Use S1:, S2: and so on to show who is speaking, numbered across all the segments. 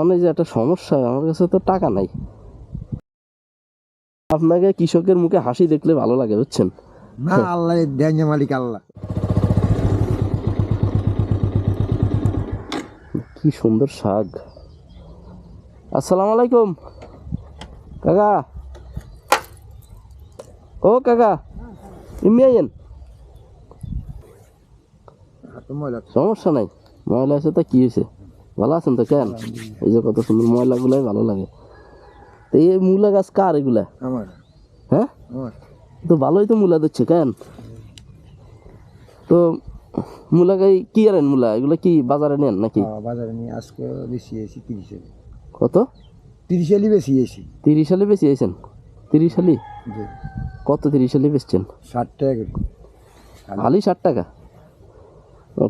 S1: অনেক যে একটা সমস্যা আমার কাছে তো টাকা নাই। আপনাকে কৃষকের মুখে হাসি দেখলে ভালো লাগে বুঝছেন?
S2: না আল্লাহ দেন মালিক আল্লাহ।
S1: কি সুন্দর শাক। আসসালামু আলাইকুম। কাকা। ও কাকা ইমি আইয়েন। সমস্যা নাই। ময়লা আছে তা কি হয়েছে? ভালো আছেন তো কেন? এই যে কত সুন্দর ময়লাগুলাই ভালো লাগে। তো এই মূলা গাছ কার এগুলা?
S2: আমার।
S1: হ্যাঁ? তো ভালোই তো মূলা দিচ্ছে কেন? তো মূলা গাই কি আনেন মূলা? এগুলা কি বাজারে নেন নাকি?
S2: বাজারে নিয়ে আজকে বেশি এসি তিরিশ
S1: কত?
S2: তিরিশ এলি বেশি এসি
S1: তিরিশ সালে বেশি আইছেন তিরিশ
S2: যে
S1: কত তিরিশ সালে বেচছেন?
S2: ষাট টাকা
S1: আলি ষাট টাকা?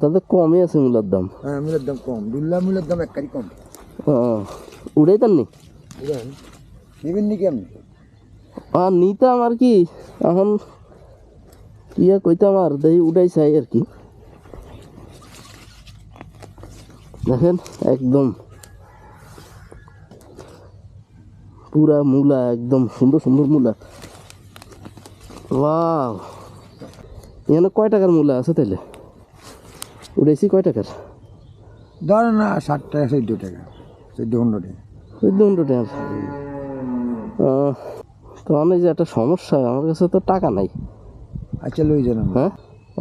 S1: তাতে কমই আছে মূলার দাম।
S2: হ্যাঁ মূলের দাম কম। দুল্লা মূলের দাম একবারই কম।
S1: উড়াই তার নি?
S2: নেবেন নাকি আপনি?
S1: আর নিতাম আর কি এখন আর কইতাম আর দেখি উড়াই চাই আর কি। দেখেন একদম পুরা মূলা একদম সুন্দর সুন্দর মূলা। ওয়াও। এখানে কয় টাকার মূলা আছে তাইলে? উড়াইছি কয় টাকার?
S2: ধরেন না ষাট টাকা চোদ্দ টাকা চোদ্দ পনেরো টাকা।
S1: চোদ্দ পনেরো টাকা। তো অনেক যে একটা সমস্যা আমার কাছে তো টাকা নাই।
S2: আচ্ছা লই আপনি
S1: হ্যাঁ?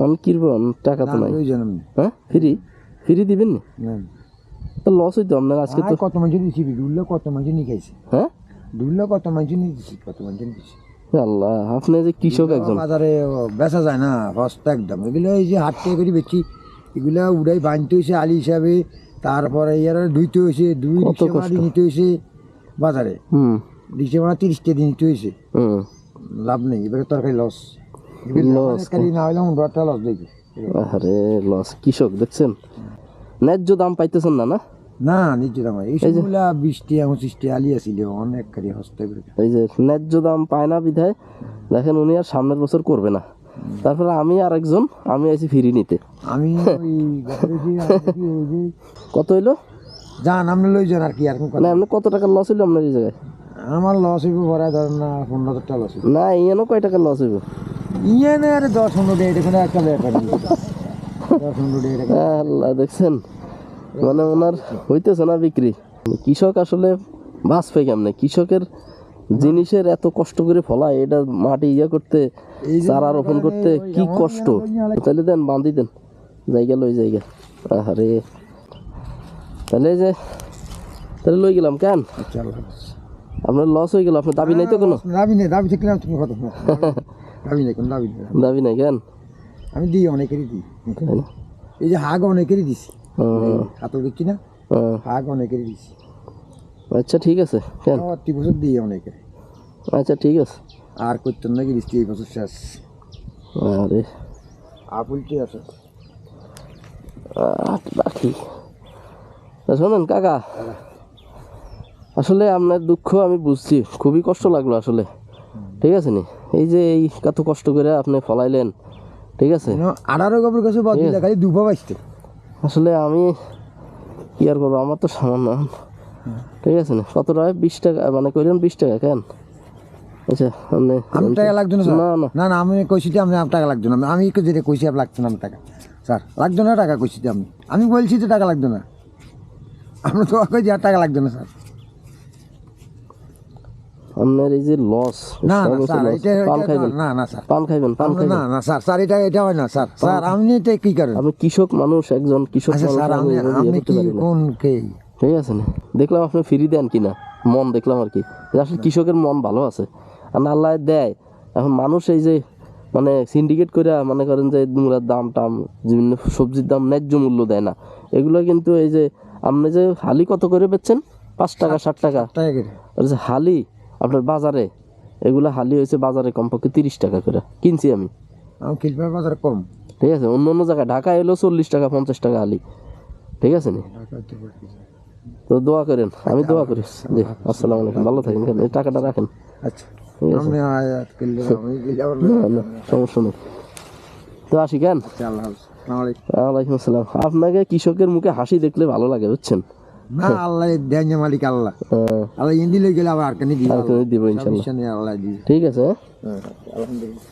S1: আমি কিনবো টাকা তো নাই।
S2: লই যান
S1: হ্যাঁ? ফ্রি? ফ্রি দিবেন না। তো লস হইতো আপনার আজকে তো।
S2: কত মানুষ দিছি দুল্লা কত মানুষ নিয়ে খাইছে।
S1: হ্যাঁ?
S2: দুল্লা কত মানুষ নিয়ে দিছি কত মানুষ নিয়ে দিছি
S1: আল্লাহ আপনি যে কৃষক একজন।
S2: বাজারে বেচা যায় না সস্তা একদম। এগুলো এই যে হাট করে বেচি এগুলা উড়াই বাঁধতে হয়েছে আলি হিসাবে তারপরে ইয়ার ধুইতে হয়েছে দুই রিক্সা নিতে হয়েছে বাজারে।
S1: হুম।
S2: রিক্সা ভাড়া তিরিশ টাকা দিয়ে নিতে হয়েছে। লাভ নেই এবারে তরকারি লস
S1: Loss।
S2: না হলে পনেরো লস দেখি।
S1: আরে লস কৃষক দেখছেন? ন্যায্য দাম পাইতেছেন না না?
S2: না আমার এই সবগুলা আলি আসিল অনেক হস্তে
S1: এই যে ন্যায্য দাম পায় না বিধায় দেখেন উনি আর সামনের বছর করবে না। তারপরে আমি আর একজন আমি আছি ফিরি নিতে।
S2: আমি
S1: কত হইল?
S2: যান আপনি লই যান আর কি আর
S1: মানে আপনি কত টাকা লস হইল আপনার এই জায়গায়?
S2: আমার লস হইব ভরা ধরেন না পনেরো হাজার টাকা লস হইব।
S1: না ইয়ানো কয় টাকা লস হইব?
S2: ইয়ে না আরে দশ পনেরো টাকা এটা কোনো একটা ব্যাপার। দশ পনেরো টাকা এটা
S1: আল্লাহ দেখছেন। মানে ওনার হইতেছে না বিক্রি। কৃষক আসলে বাঁচবে কেমনে? কৃষকের জিনিসের এত কষ্ট করে ফলায় এটা মাটি ইয়া করতে চারা রোপণ করতে কি কষ্ট? তাহলে দেন বাঁধি দেন। জায়গা লই জায়গা। আরে তাহলে যে তাহলে লই গেলাম কেন। আপনার লস হয়ে গেল আপনার দাবি নাই তো কোনো?
S2: দাবি নেই দাবি থাকলে তুমি কথা দাবি নেই কোনো দাবি নেই।
S1: দাবি নাই কেন?
S2: আমি দিই অনেকেরই দিই এই যে হাগ অনেকেরই দিছি।
S1: হুম,
S2: হাতল দিচ্ছি না হাগ অনেকেরই দিছি।
S1: আচ্ছা ঠিক আছে কেন?
S2: প্রতি বছর দিই অনেকে।
S1: আচ্ছা ঠিক আছে।
S2: আর করতেন নাকি দিচ্ছি এই বছর শেষ?
S1: আরে।
S2: আপুলটি আছে
S1: তা শোনেন কাকা। আসলে আপনার দুঃখ আমি বুঝছি খুবই কষ্ট লাগল আসলে। ঠিক আছে নি? এই যে এই কত কষ্ট করে আপনি ফলাইলেন ঠিক আছে?
S2: আঠারো গোবর কাছে বাদ খালি দুপা বাঁচতে
S1: আসলে আমি কি আর করব? আমার তো সামান্য ঠিক আছে না? কত টাকা? বিশ টাকা মানে কইলেন বিশ টাকা কেন? আচ্ছা আপনি
S2: আমি টাকা লাগতো না
S1: না না।
S2: না না আমি কইছি যে আমি টাকা লাগতো না। আমি যেটা কইছি আর লাগতো না আমার টাকা। স্যার লাগতো না টাকা কইছি আমি। আমি বলছি যে টাকা লাগতো না। আমরা তো কইছি আর টাকা লাগতো না স্যার।
S1: আপনার এই যে লস
S2: না না স্যার এটা
S1: পান খাইবেন?
S2: না না স্যার।
S1: পান খাইবেন পান খাইবেন
S2: না না স্যার স্যার এটা এটা হয় না স্যার। স্যার আপনি এটা কি করেন?
S1: আমি কৃষক মানুষ একজন কৃষক
S2: আচ্ছা
S1: মানুষ
S2: স্যার
S1: আমি
S2: আপনি আপনি কি কোন কে?
S1: ঠিক আছে না। দেখলাম আপনি ফ্রি দেন কিনা। মন দেখলাম আর কি। আসলে কৃষকের মন ভালো আছে। আর না আল্লাহ দেয়। এখন মানুষ এই যে মানে সিন্ডিকেট করে মনে করেন যে মূলার দাম টাম বিভিন্ন সবজির দাম ন্যায্য মূল্য দেয় না। এগুলো কিন্তু এই যে আপনি যে হালি কত করে বেচছেন? পাঁচ টাকা ষাট টাকা। আর যে হালি আপনার বাজারে এগুলো হালি হয়েছে বাজারে কমপক্ষে তিরিশ টাকা করে। কিনছি আমি।
S2: বাজার কম।
S1: ঠিক আছে অন্য অন্য জায়গায়। ঢাকা এলো চল্লিশ টাকা পঞ্চাশ টাকা হালি। ঠিক আছে নি। তো দোয়া করেন আমি দোয়া করি। জি আসসালামু আলাইকুম ভালো থাকেন কেন এই টাকাটা রাখেন।
S2: আচ্ছা
S1: সমস্যা নেই। তো আসি কেন?
S2: আচ্ছা
S1: ওয়ালাইকুম আসসালাম। আপনাকে কৃষকের মুখে হাসি দেখলে ভালো লাগে বুঝছেন?
S2: না আল্লাহ দেন মালিক আল্লাহ।
S1: হ্যাঁ,
S2: আল্লাহ ইন্দি লই গেলে আবার আর কেন দিবে।
S1: ঠিক আছে হ্যাঁ?
S2: হ্যাঁ, আলহামদুলিল্লাহ।